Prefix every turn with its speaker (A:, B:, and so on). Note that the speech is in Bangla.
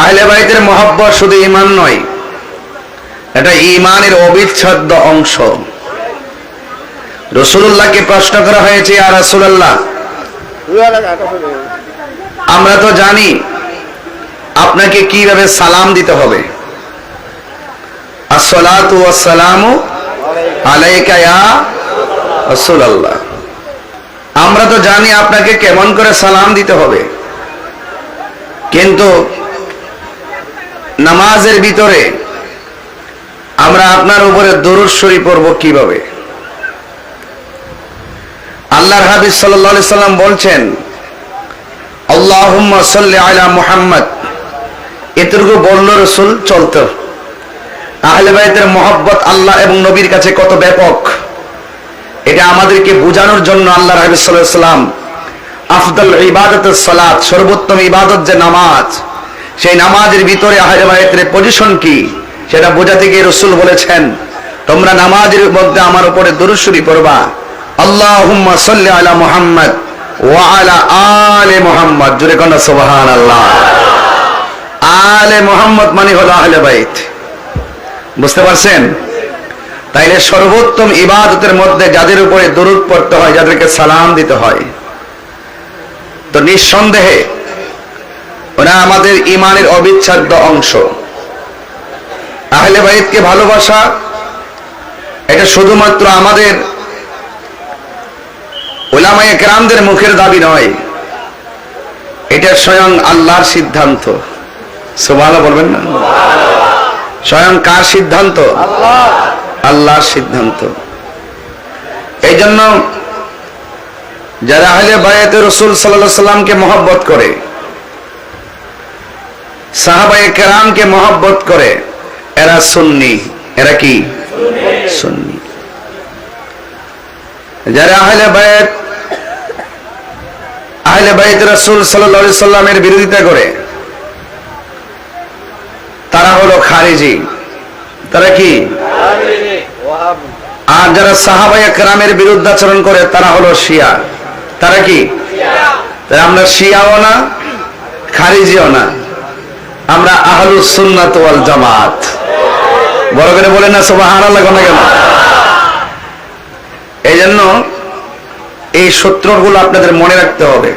A: আহলে বাইতের মহব্বত শুধু ইমান নয়, এটা ইমানের অবিচ্ছেদ্য অংশ। রসুল্লাহকে প্রশ্ন করা হয়েছে আর রসুল্লাহ আমরা তো জানি আপনাকে কীভাবে সালাম দিতে হবে। আমরা তো জানি আপনাকে কেমন করে সালাম দিতে হবে। কিন্তু নামাজের ভিতরে আমরা আপনার উপরে দরুদ শরীফ পড়ব কীভাবে? আল্লাহর হাবিব সাল্লাল্লাহু আলাইহি সাল্লাম বলছেন, আল্লাহুম্মা সাল্লি আলা মুহাম্মদ। এতটুকু বলল রসুল, চলতো। আহলে বাইতের মহব্বত আল্লাহ এবং নবীর কাছে কত ব্যাপক। এটা আমাদেরকে বোঝানোর জন্য আল্লাহ রাবি সাল্লাম, আফদল ইবাদত সালাত, সর্বোত্তম ইবাদত যে নামাজ সেই নামাজের ভিতরে আহলে বাইতের পজিশন কি? সেটা বোঝাতে গিয়ে রসুল বলেছেন, তোমরা নামাজের মধ্যে আমার উপরে দুরুশ্বরী পড়বা। আল্লাহুম্মা সাল্লি আলা মুহাম্মদ ওয়া আলা মুহাম্মদ। জুড়ে কন্যা সুবহানাল্লাহ। আলে মোহাম্মদ মানে হলো আহলে বাইত। বুঝতে পারছেন? তাইলে সর্বোত্তম ইবাদতের মধ্যে যাদের উপরে দরুদ পড়তে হয়, যাদেরকে সালাম দিতে হয়, তো নিঃসন্দেহে ওরা আমাদের ইমানের অবিচ্ছেদ্য অংশ। আহলে বাইতকে ভালোবাসা, এটা শুধুমাত্র আমাদের ওলামায়ে কেরামদের মুখের দাবি নয়, এটা স্বয়ং আল্লাহর সিদ্ধান্ত। সুবহানাল্লাহ বলবেন না? স্বয়ং কার সিদ্ধান্ত? আল্লাহর সিদ্ধান্ত। এই জন্য যারা আহলে বায়াতে রসুল সাল্লাহ সাল্লামকে মহব্বত করে সাহাবায়ে কেরামকে মহব্বত করে। এরা সুন্নি। এরা কি? সুন্নি। যারা আহলে বায়াত আহলে বাইত রসুল সাল্লাহ সাল্লামের বিরোধিতা করে, তারা হলো খারিজি। তারা কি? আর যারা সাহাবাই একরামের বিরুদ্ধাচরণ করে, তারা হলো শিয়া। তারা কি? আমরা শিয়াও না, খারিজিও না। আমরা আহলুস সুন্নাত ওয়াল জামাত। বড় করে বলেন না, সুবহানাল্লাহ না কেন? এই জন্য এই সূত্রগুলো আপনাদের মনে রাখতে হবে।